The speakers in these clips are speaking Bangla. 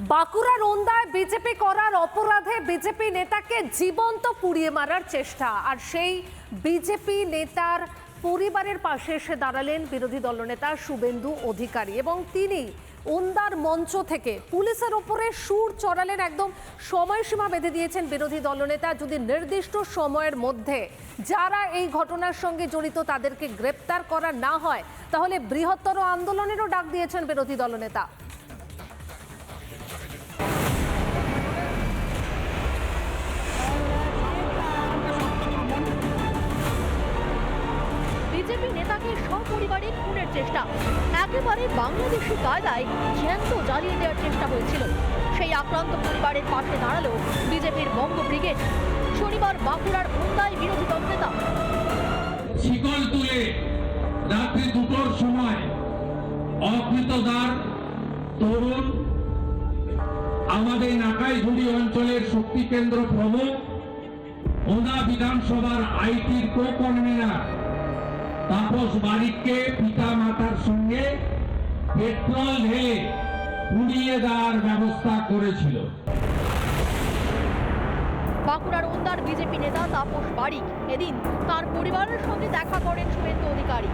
বাঁকুড়ার ওন্দায় বিজেপি করার অপরাধে বিজেপি নেতাকে জীবন্ত পুড়িয়ে মারার চেষ্টা। আর সেই বিজেপি নেতার পরিবারের পাশে এসে দাঁড়ালেন বিরোধী দলনেতা শুভেন্দু অধিকারী এবং তিনি ওন্দার মঞ্চ থেকে পুলিশের ওপরে সুর চড়ালেন একদম সময়সীমা বেঁধে দিয়েছেন বিরোধী দলনেতা। যদি নির্দিষ্ট সময়ের মধ্যে যারা এই ঘটনার সঙ্গে জড়িত তাদেরকে গ্রেপ্তার করা না হয়, তাহলে বৃহত্তর আন্দোলনেরও ডাক দিয়েছেন বিরোধী দলনেতা। সপরিবারে খুনের চেষ্টা। একেবারে বাংলাদেশি কায়দায় জ্যান্ত জ্বালিয়ে দেওয়ার চেষ্টা হয়েছিল। সেই আক্রান্ত পরিবারের পাশে দাঁড়াল বিজেপির বঙ্গ ব্রিগেড। শনিবার বাঁকুড়ার উন্দায় বিরোধী দলনেতা শিকল তুলে রাত্রি দুটোর সময় অকৃতদার তরুণ আমাদের নাকাইঝুড়ি অঞ্চলের শক্তি কেন্দ্র প্রমুখ, ওদা বিধানসভার আইটির কো কনভেনার তাপস বারিককে পিতা মাতার সঙ্গে পেট্রোল ঢেলে পুড়িয়ে দেওয়ার ব্যবস্থা করেছিল। বাঁকুড়ার উন্দার বিজেপি নেতা তাপস বারিক এদিন তার পরিবারের সঙ্গে দেখা করেন শুভেন্দু অধিকারী।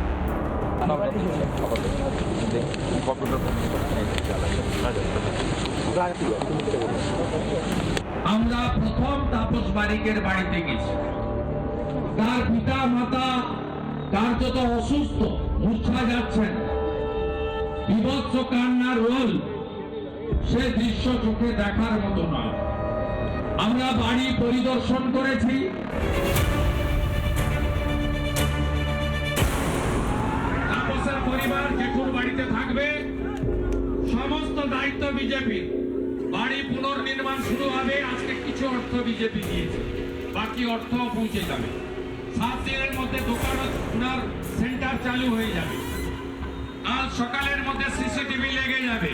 আমরা প্রথম তাপস বারিকের বাড়িতে গেছি। তার পিতা মাতা কার্যত অসুস্থ মূর্ছা যাচ্ছেন। বিভৎস কান্নার রোল সে দৃশ্য চোখে দেখার মতো নয়। আমরা বাড়ি পরিদর্শন করেছি। পরিবার যেটুর বাড়িতে থাকবে। সমস্ত দায়িত্ব বিজেপির বাড়ি পুনর্নির্মাণ শুরু হবে, আজকে কিছু অর্থ বিজেপি দিয়েছে। বাকি অর্থ পৌঁছে যাবে। সাত দিনের মধ্যে দোকান ওনার সেন্টার চালু হয়ে যাবে। কাল সকালের মধ্যে সিসিটিভি লেগে যাবে।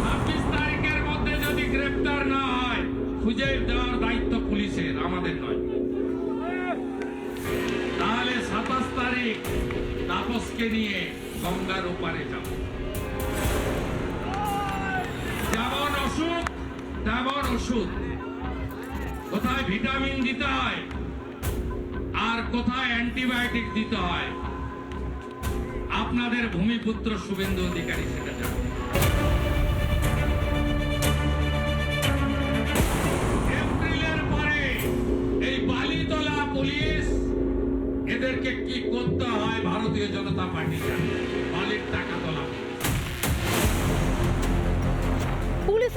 ছাব্বিশ তারিখের মধ্যে যদি গ্রেপ্তার না হয়, খুঁজে দেওয়ার দায়িত্ব পুলিশের, আমাদের নয়। তাহলে সাতাশ তারিখ তাপসকে নিয়ে গঙ্গার ওপারে যাব। যেমন ওষুধ তেমন ওষুধ। কোথায় ভিটামিন দিতে হয়? আর কোথায় অ্যান্টিবায়োটিক দিতে হয়? আপনাদের ভূমিপুত্র শুভেন্দু অধিকারী সেটা জানেন পরে এই বালিতলা পুলিশ এদেরকে কি করতে হয় ভারতীয় জনতা পার্টি বালির টাকা তোলা।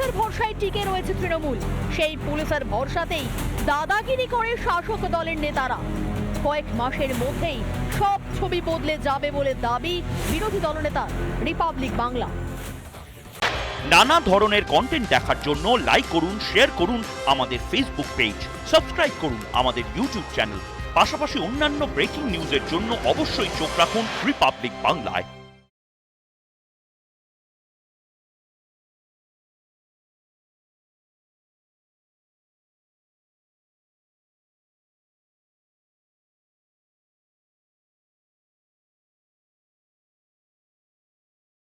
পুলিশের ভরসায় টিকে রয়েছে তৃণমূল। সেই পুলিশের ভরসাতেই দাদাগিরি করে শাসক দলের নেতারা। কয়েক মাসের মধ্যেই সব ছবি বদলে যাবে বলে দাবি বিরোধী দলনেতা রিপাবলিক বাংলা। নানা ধরনের কন্টেন্ট দেখার জন্য লাইক করুন শেয়ার করুন আমাদের ফেসবুক পেজ সাবস্ক্রাইব করুন আমাদের ইউটিউব চ্যানেল পাশাপাশি অন্যান্য ব্রেকিং নিউজের জন্য অবশ্যই চোখ রাখুন রিপাবলিক বাংলায়